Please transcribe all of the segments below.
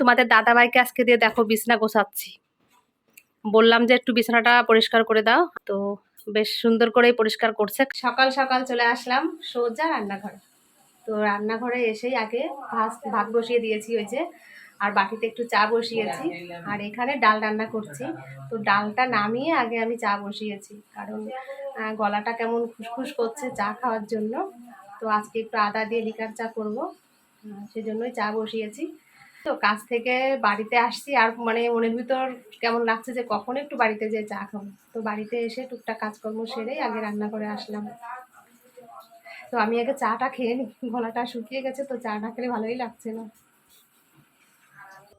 তোমাদের দাদাভাইকে আজকে দিয়ে দেখো বিছনা গোছাচ্ছি। বললাম যে একটু বিছানাটা পরিষ্কার করে দাও। তো বেশ সুন্দর করেই পরিষ্কার করছে। সকাল সকাল চলে আসলাম সোজা রান্নাঘরে। তো রান্নাঘরে এসেই আগে ভাত ভাত বসিয়ে দিয়েছি ওই যে, আর বাটিতে একটু চা বসিয়েছি। আর এখানে ডাল রান্না করছি। তো ডালটা নামিয়ে আগে আমি চা বসিয়েছি। কারণ গলাটা কেমন খুসখুস করছে চা খাওয়ার জন্য। তো আজকে একটু আদা দিয়ে লিকার চা করব। সেজন্যই চা বসিয়েছি। তো কাজ থেকে বাড়িতে আসছি আর মানে মনের ভিতর কেমন লাগছে যে কখন একটু বাড়িতে যেয়ে চা খাব। তো বাড়িতে এসে টুকটাক কাজকর্ম সেরেই আগে রান্না করে আসলাম। তো আমি আগে চাটা খেয়ে নিই গলাটা শুকিয়ে গেছে তো চাটা খেলে ভালোই লাগছে না।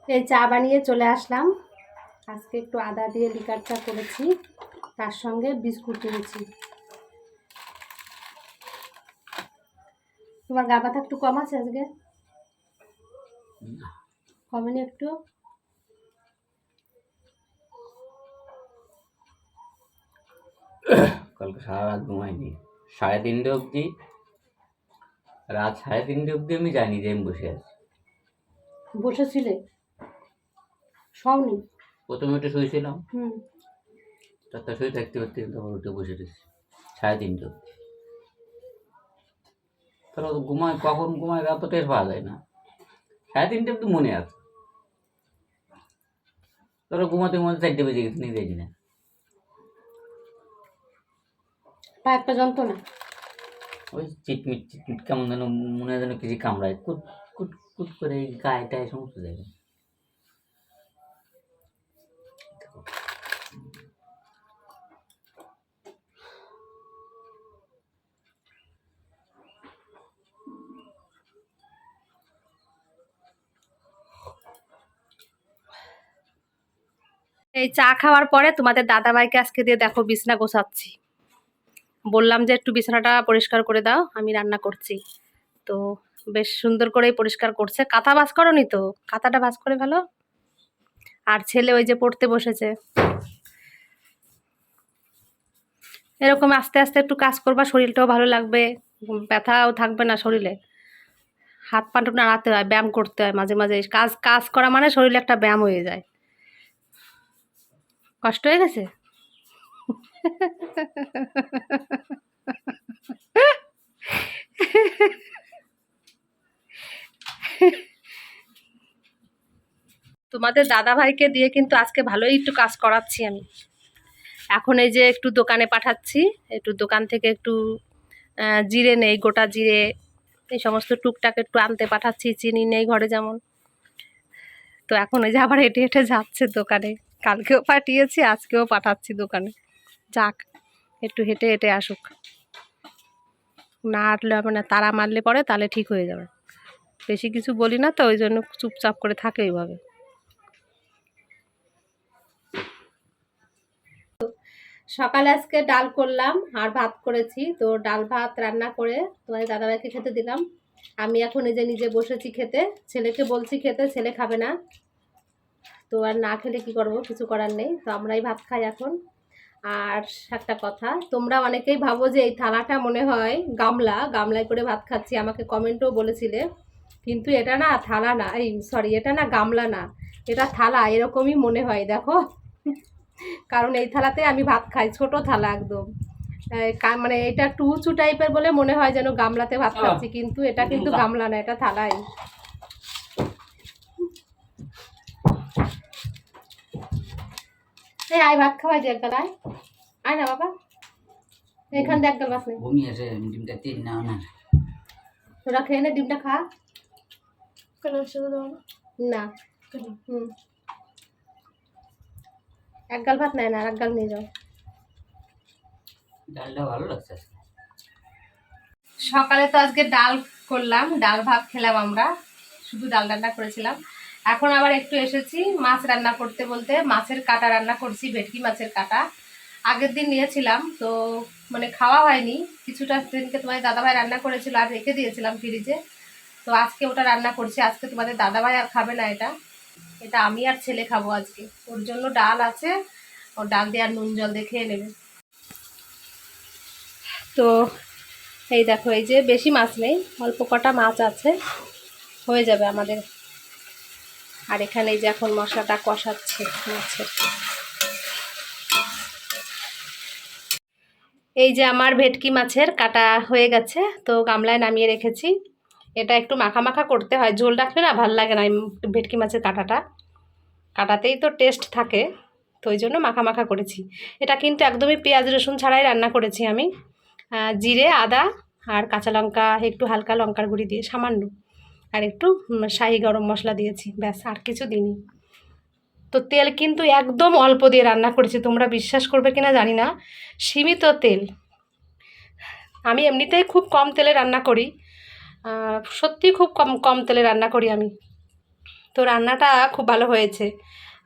এই চা বানিয়ে চলে আসলাম। আজকে একটু আদা দিয়ে লিকার চা করেছি, তার সঙ্গে বিস্কুট নিয়েছি তোমার গা ব্যথা একটু কম আছে আজকে? কমেনি একটু? কালকে সারা রাত ঘুমাইনি। সাড়ে তিনটে অবধি? রাত সাড়ে তিনটে অবধি আমি জানি যে আমি বসে আছি। বসেছিলে? সবনি প্রথমে একটু শুয়েছিলাম। হুম। তারপর শুয়ে থাকতে থাকতে তারপর উঠে বসে রয়েছি সাড়ে তিনটে অবধি। তারপর তো ঘুমায় কখন ঘুমায় রাত তো টের পাওয়া যায় না। সাড়ে তিনটে অবধি মনে আছে। তারপর ঘুমাতে ঘুমাতে চারটে বেজে গেছে নিজে না। একটা যন্ত্রণা। ওই চিটমিট চিটমিট কেমন যেন মনে হয় যেন কিছু কামড়ায় কুট কুট কুট করে গায়ে টায়ে সমস্ত জায়গায়। এই চা খাওয়ার পরে তোমাদের দাদাভাইকে আজকে দিয়ে দেখো বিছনা গোছাচ্ছি। বললাম যে একটু বিছানাটা পরিষ্কার করে দাও, আমি রান্না করছি। তো বেশ সুন্দর করেই পরিষ্কার করছে। কাঁথা ভাস করনি তো? কাঁথাটা ভাস করে ভালো আর ছেলে ওই যে পড়তে বসেছে। এরকম আস্তে আস্তে একটু কাজ করবা, শরীরটাও ভালো লাগবে। ব্যথাও থাকবে না শরীরে। হাত পাটা নাড়াতে হয়, ব্যায়াম করতে হয় মাঝে মাঝে। কাজ কাজ করা মানে শরীরে একটা ব্যায়াম হয়ে যায়। কষ্ট হয়ে গেছে? তোমাদের দাদা ভাইকে দিয়ে কিন্তু আজকে ভালোই একটু কাজ করাচ্ছি আমি। এখন এই যে একটু দোকানে পাঠাচ্ছি, একটু দোকান থেকে একটু জিরে নেই, গোটা জিরে, এই সমস্ত টুকটাক একটু আনতে পাঠাচ্ছি, চিনি নেই ঘরে যেমন। তো এখন ওই যে আবার হেঁটে হেঁটে যাচ্ছে দোকানে। কালকেও পাঠিয়েছি, আজকেও পাঠাচ্ছি দোকানে। যাক, একটু হেঁটে হেঁটে আসুক। না হাঁটলে হবে না, তারা মারলে পরে তাহলে ঠিক হয়ে যাবে। বেশি কিছু বলি না তো, ওই জন্য চুপচাপ করে থাকে ওইভাবে। সকালে আজকে ডাল করলাম, আর ভাত করেছি। তো ডাল ভাত রান্না করে তোমাদের দাদাভাইকে খেতে দিলাম। আমি এখন নিজে নিজে বসেছি খেতে, ছেলেকে বলছি খেতে, ছেলে খাবে না। তো আর না খেলে কি করব? কিছু করার নেই। তো আমরাই ভাত খাই এখন। আর একটা কথা তোমরা অনেকেই ভাবো যে এই থালাটা মনে হয় গামলা। গামলায় করে ভাত খাচ্ছি। আমাকে কমেন্টও বলেছিলে। কিন্তু এটা না থালা না এই সরি এটা না গামলা না। এটা থালা এরকমই মনে হয় দেখো। কারণ এই থালাতে আমি ভাত খাই ছোট থালা একদম। মানে এটা একটু উঁচু টাইপের বলে মনে হয় যেন গামলাতে ভাত খাচ্ছি। কিন্তু এটা কিন্তু গামলা না এটা থালাই। এই আয় ভাত খাওয়াই যে একগাল আয়। আয় না বাবা। এখান দিয়ে একগাল বাস নেই বমি আছে ডিমটা তিন না না তোরা খেয়ে নে ডিমটা খা। না? হুম। একগাল ভাত নেয় না আর একগাল নিয়ে যাও। ডালটা ভালো লাগছে সকালে তো আজকে ডাল করলাম ডাল ভাত খেলাম আমরা। শুধু ডাল রান্না করেছিলাম। এখন আবার একটু এসেছি, মাছ রান্না করতে বলতে। মাছের কাটা রান্না করছি, ভেটকি মাছের কাটা। আগের দিন নিয়েছিলাম, তো মানে খাওয়া হয়নি। কিছুটা দিনকে তোমাদের দাদাভাই রান্না করেছিল, আর রেখে দিয়েছিলাম ফ্রিজে। তো আজকে ওটা রান্না করছি, আজকে তোমাদের দাদাভাই আর খাবে না এটা। এটা আমি আর ছেলে খাব আজকে। ওর জন্য ডাল আছে, ও ডাল দিয়ে আর নুন জল দিয়ে খেয়ে নেবে। তো এই দেখো, এই যে বেশি মাছ নেই, অল্প কটা মাছ আছে। হয়ে যাবে আমাদের আর এখানে যে এখন মশলাটা কষাচ্ছে মাছের এই যে আমার ভেটকি মাছের কাটা হয়ে গেছে, তো গামলায় নামিয়ে রেখেছি। এটা একটু মাখা মাখা করতে হয়, ঝোল রাখলে না ভালো লাগে না ভেটকি মাছের কাটাটা। কাটাতেই তো টেস্ট থাকে, তো ওই জন্য মাখা মাখা করেছি। এটা কিন্তু একদমই পেঁয়াজ, রসুন ছাড়াই রান্না করেছি আমি। জিরে, আদা আর কাঁচা লঙ্কা, একটু হালকা লঙ্কার গুঁড়ি দিয়ে, সামান্য। আর একটু শাহি গরম মশলা দিয়েছি, ব্যাস, আর কিছু দিইনি। তো তেল কিন্তু একদম অল্প দিয়ে রান্না করেছি, তোমরা বিশ্বাস করবে কিনা জানি না। সীমিত তেল। আমি এমনিতেই খুব কম তেলে রান্না করি। সত্যি খুব কম কম তেলে রান্না করি আমি। তো রান্নাটা খুব ভালো হয়েছে।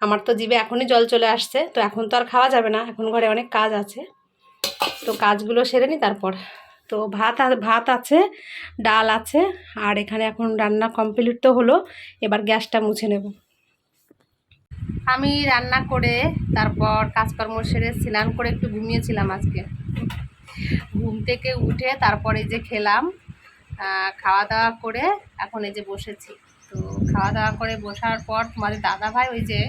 আমার তো জিভে এখনই জল চলে আসছে, তো এখন তো আর খাওয়া যাবে না, এখন ঘরে অনেক কাজ আছে। তো কাজগুলো সেরে নি, তারপর তো ভাত ভাত আছে, ডাল আছে, আর এখানে এখন রান্না কমপ্লিট তো হলো, এবার গ্যাসটা মুছে নেব। আমি রান্না করে তারপর কাজকর্ম সেরে স্নান করে একটু ঘুমিয়েছিলাম আজকে। ঘুম থেকে উঠে তারপরে যে খেলাম খাওয়া দাওয়া করে এখন এই যে বসেছি। তো খাওয়া দাওয়া করে বসার পর তোমাদের দাদা ভাই ওই যে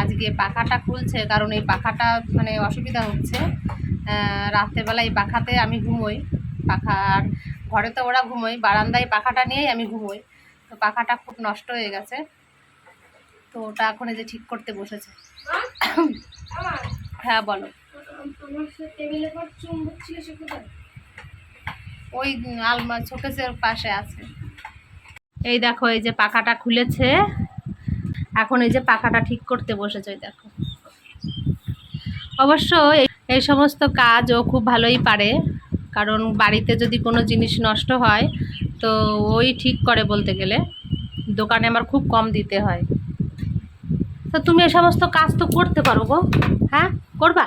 আজকে পাখাটা খুলছে, কারণ এই পাখাটা মানে অসুবিধা হচ্ছে। রাত্রেবেলা এই পাখাতে আমি ঘুমোই। পাখার ঘরে তো ওরা ঘুমোয়। বারান্দায় পাখাটা নিয়েই আমি ঘুমোই। তো পাখাটা খুব নষ্ট হয়ে গেছে। তো ওটা এখন এই যে ঠিক করতে বসেছে। হ্যাঁ বলো। ওই আলমা শোকেসের পাশে আছে। এই দেখো, এই যে পাখাটা খুলেছে। এখন এই যে পাখাটা ঠিক করতে বসেছে, ওই দেখো। অবশ্য এই সমস্ত কাজ ও খুব ভালোই পারে। কারণ বাড়িতে যদি কোনো জিনিস নষ্ট হয়, তো ওই ঠিক করে বলতে গেলে দোকানে আমার খুব কম দিতে হয়। তো তুমি এ সমস্ত কাজ তো করতে পারো গো হ্যাঁ? করবা?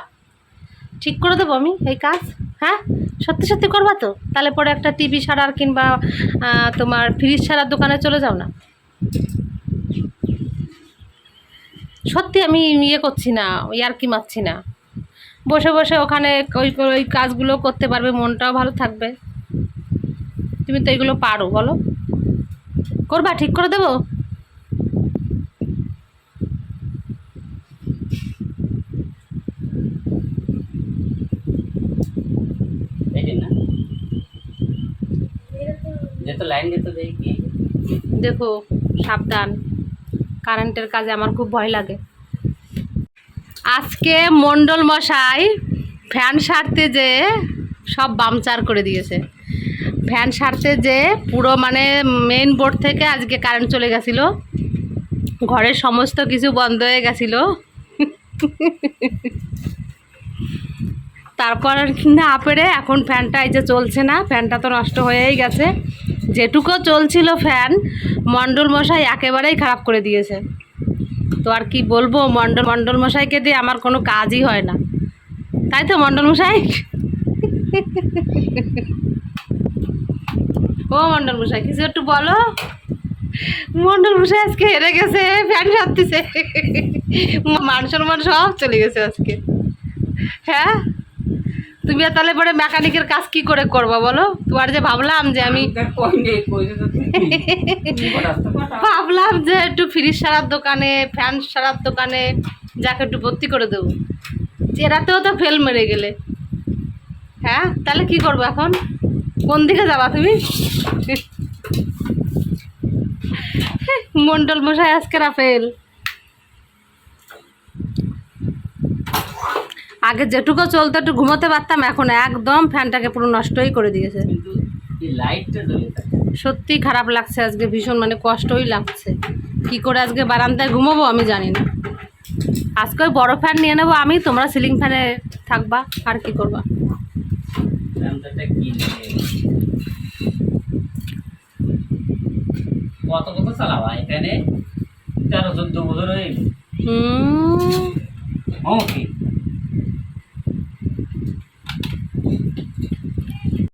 ঠিক করে দেবো আমি এই কাজ হ্যাঁ? সত্যি সত্যি করবা তো? তাহলে পরে একটা টিভি সারার কিংবা তোমার ফ্রিজ সারার দোকানে চলে যাও না। সত্যি আমি ইয়ে করছি না ইয়ার কি মারছি না। বসে বসে ওখানে ওই ওই কাজগুলো করতে পারবে মনটাও ভালো থাকবে। তুমি তো এগুলো পারো বলো। করবা ঠিক করে দেবো? দেখো সাবধান। কারেন্টের কাজে আমার খুব ভয় লাগে। আজকে মণ্ডল মশাই ফ্যান সারতে যে সব বামচার করে দিয়েছে। ফ্যান সারতে যে পুরো মানে মেইন বোর্ড থেকে আজকে কারেন্ট চলে গেছিল। ঘরের সমস্ত কিছু বন্ধ হয়ে গেছিল। তারপর না পেরে এখন ফ্যানটা এই যে চলছে না, ফ্যানটা তো নষ্ট হয়েই গেছে। যেটুকু চলছিল ফ্যান মণ্ডল মশাই একেবারেই খারাপ করে দিয়েছে। তো আর কি বলব মণ্ডল মণ্ডল মশাইকে দিয়ে আমার কোনো কাজই হয় না। তাই তো মণ্ডল মশাই? ও মণ্ডল মশাই, কিছু একটু বলো। মণ্ডল মশাই আজকে হেরে গেছে, ফ্যান সারতেছে। মানুষের মানুষ সব চলে গেছে আজকে। হ্যাঁ? তুমি আর তাহলে পরে মেকানিকের কাজ কি করে করব বলো? তোমার যে ভাবলাম যে আমি ভাবলাম যে একটু ফ্রিজ সারার দোকানে ফ্যান সারার দোকানে যাকে একটু ভর্তি করে দেবো। চেরাতেও তো ফেল মেরে গেলে। হ্যাঁ? তাহলে কি করব এখন? কোন দিকে যাবা তুমি? মন্ডল মশাই আজকে রাফেল। আগে যেটুকু চলতো একটু ঘুমোতে পারতাম এখন একদম ফ্যানটাকে পুরো নষ্টই করে দিয়েছে। সত্যি খারাপ লাগছে আজকে ভীষণ মানে কষ্টই লাগছে। কি করে আজকে বারান্দায় ঘুমাবো আমি জানি না। আজকে ওই বড় ফ্যান নিয়ে নেব আমি তোমরা সিলিং ফ্যানে থাকবা আর কি করবা? ফ্যানটা কত কত চালাবা এখানে? তেরো চোদ্দ বছর হয়ে হুম।